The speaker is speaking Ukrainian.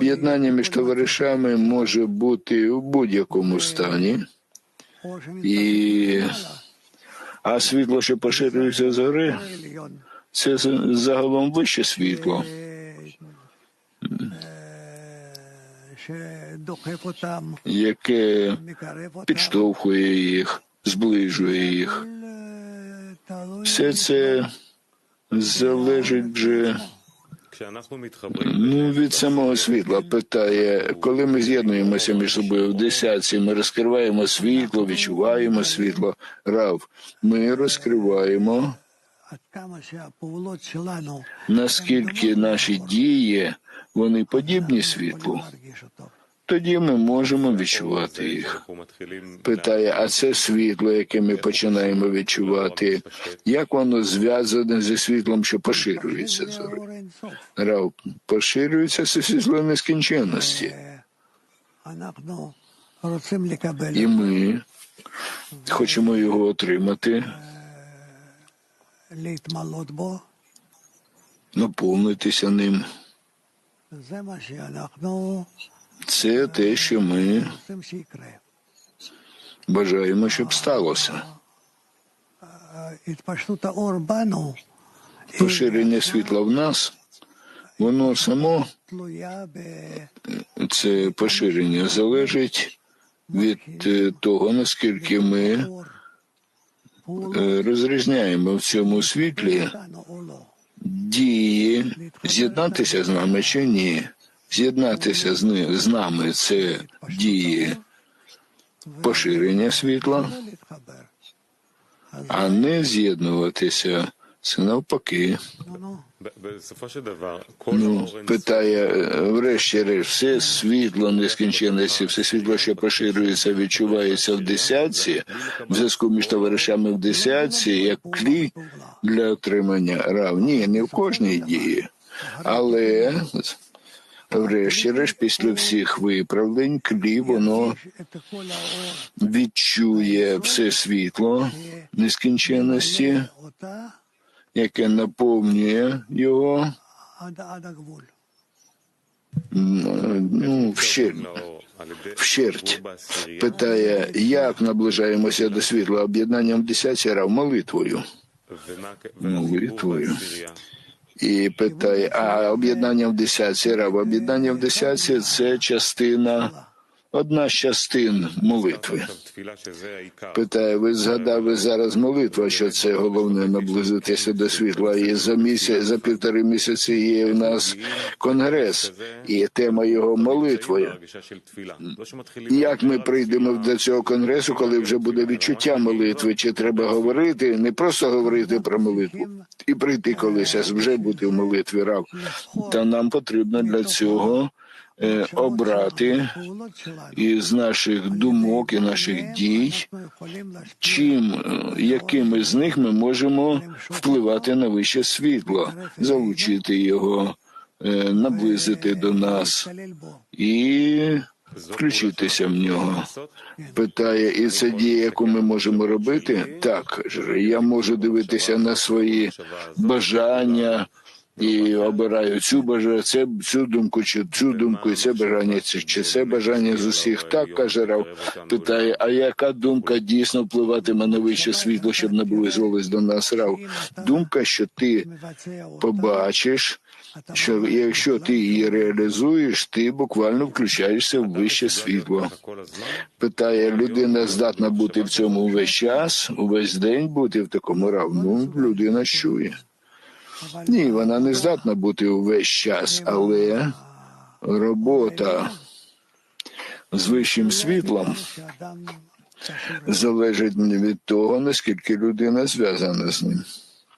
Об'єднання між товаришами може бути в будь-якому стані, і а світло, що поширюється з гори, це загалом вище світло, яке підштовхує їх, зближує їх. Все це залежить вже. Ну, від самого світла питає, коли ми з'єднуємося між собою в десятці, ми розкриваємо світло, відчуваємо світло, рав. Ми розкриваємо наскільки наші дії вони подібні світлу тоді ми можемо відчувати їх. Питає, а це світло, яке ми починаємо відчувати, як воно зв'язане зі світлом, що поширюється зори? Рав, поширюється це світло нескінченності. І ми хочемо його отримати, наповнитися ним. Це те, що ми бажаємо, щоб сталося. Поширення світла в нас, воно само це поширення залежить від е, того, наскільки ми е, розрізняємо в цьому світлі дії, з'єднатися з нами чи ні з'єднатися з ним з нами це дії поширення світла, а не з'єднуватися це навпаки. Ну, питає, врешті-решт, все світло нескінченності, все світло, що поширюється, відчувається в десятці, в зв'язку між товаришами в десятці, як клі для отримання рав. Ні, не в кожній дії. Але врешті-решт, після всіх виправлень, клі воно відчує все світло нескінченності, яке наповнює його. Ну, вщерть. вщерть питає, як наближаємося до світла об'єднанням десятіра молитвою. Молитвою і питає: а об'єднання в десятці, раб, об'єднання в десятці це частина одна з частин молитви. Питає, ви згадали зараз молитву, що це головне наблизитися до світла. І за місяць, за півтори місяці є в нас конгрес, і тема його молитвою. Як ми прийдемо до цього конгресу, коли вже буде відчуття молитви? Чи треба говорити? Не просто говорити про молитву і прийти колись, а вже бути в молитві рав. Та нам потрібно для цього. Е, обрати із наших думок і наших дій, чим е, якими з них ми можемо впливати на вище світло, залучити його, е, наблизити до нас і включитися в нього. Питає, і це дія, яку ми можемо робити? Так, я можу дивитися на свої бажання і обираю цю бажа, це цю думку, чи цю думку, і це бажання, чи, чи це бажання з усіх. Так каже Рав, питає: а яка думка дійсно впливатиме на вище світло, щоб наблизувалось до нас рав? Думка, що ти побачиш. Що якщо ти її реалізуєш, ти буквально включаєшся в вище світло. Питає людина здатна бути в цьому увесь час, увесь день бути в такому равну. Людина чує. Ні, вона не здатна бути увесь час, але робота з вищим світлом залежить від того, наскільки людина зв'язана з ним.